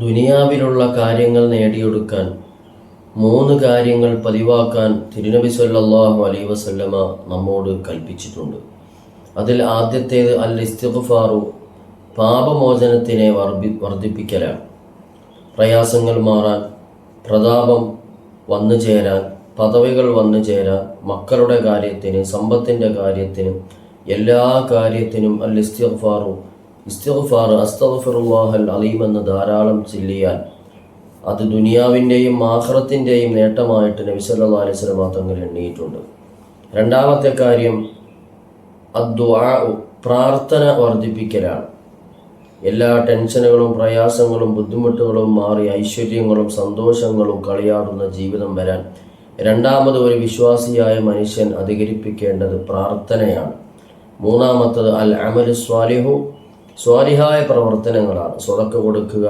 ദുനിയാവിലുള്ള കാര്യങ്ങൾ നേടിയെടുക്കാൻ മൂന്ന് കാര്യങ്ങൾ പതിവാക്കാൻ തിരുനബി സല്ലാഹു അലൈ വസല്ലമ നമ്മോട് കൽപ്പിച്ചിട്ടുണ്ട്. അതിൽ ആദ്യത്തേത് അൽ ഇസ്തിഫാറു പാപമോചനത്തിനെ വർദ്ധി വർദ്ധിപ്പിക്കലാണ്. പ്രയാസങ്ങൾ മാറാൻ പ്രതാപം വന്നു ചേരാൻ പദവികൾ വന്നു ചേരാൻ മക്കളുടെ കാര്യത്തിന് സമ്പത്തിന്റെ കാര്യത്തിനും എല്ലാ കാര്യത്തിനും അൽ ഇസ്തിഗ്ഫാറു ഇസ്തിഗ്ഫാർ അസ്തഗ്ഫിറുല്ലാഹൽ അലീം എന്ന് ധാരാളം ചൊല്ലിയാൽ അത് ദുനിയാവിന്റെയും ആഹ്റത്തിന്റെയും നേട്ടമായിട്ട് നബി സല്ലല്ലാഹു അലൈഹി വസല്ലം തങ്ങൾ എണ്ണിയിട്ടുണ്ട്. രണ്ടാമത്തെ കാര്യം അദ്ദുആ പ്രാർത്ഥന വർദ്ധിപ്പിക്കലാണ്. എല്ലാ ടെൻഷനുകളും പ്രയാസങ്ങളും ബുദ്ധിമുട്ടുകളും മാറി ഐശ്വര്യങ്ങളും സന്തോഷങ്ങളും കളിയാടുന്ന ജീവിതം വരാൻ രണ്ടാമത് ഒരു വിശ്വാസിയായ മനുഷ്യൻ അധികരിപ്പിക്കേണ്ടത് പ്രാർത്ഥനയാണ്. മൂന്നാമത്തത് അൽ അമൽ സ്വാലിഹു സ്വാലിഹായ പ്രവർത്തനങ്ങളാണ്. സ്വതക്ക കൊടുക്കുക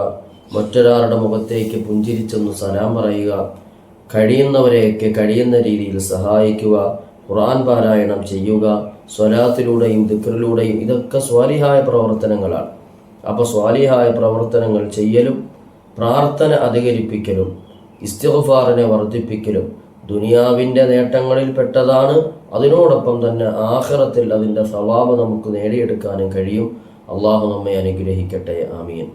മറ്റൊരാളുടെ മുഖത്തേക്ക് പുഞ്ചിരിച്ചൊന്ന് സലാം പറയുക കഴിയുന്നവരെയൊക്കെ കഴിയുന്ന രീതിയിൽ സഹായിക്കുക ഖുർആൻ പാരായണം ചെയ്യുക സ്വലാത്തിലൂടെയും ദിക്റിലൂടെയും ഇതൊക്കെ സ്വാലിഹായ പ്രവർത്തനങ്ങളാണ്. അപ്പോൾ സ്വാലിഹായ പ്രവർത്തനങ്ങൾ ചെയ്യലും പ്രാർത്ഥന അധികരിപ്പിക്കലും ഇസ്തിഗ്ഫാറിനെ വർദ്ധിപ്പിക്കലും ദുനിയാവിന്റെ നേട്ടങ്ങളിൽ പെട്ടതാണ്. അതിനോടൊപ്പം തന്നെ ആഹ്റത്തിൽ അതിന്റെ സ്വഭാവം നമുക്ക് നേടിയെടുക്കാനും കഴിയും. അള്ളാഹു നമ്മെ അനുഗ്രഹിക്കട്ടെ. ആമീൻ.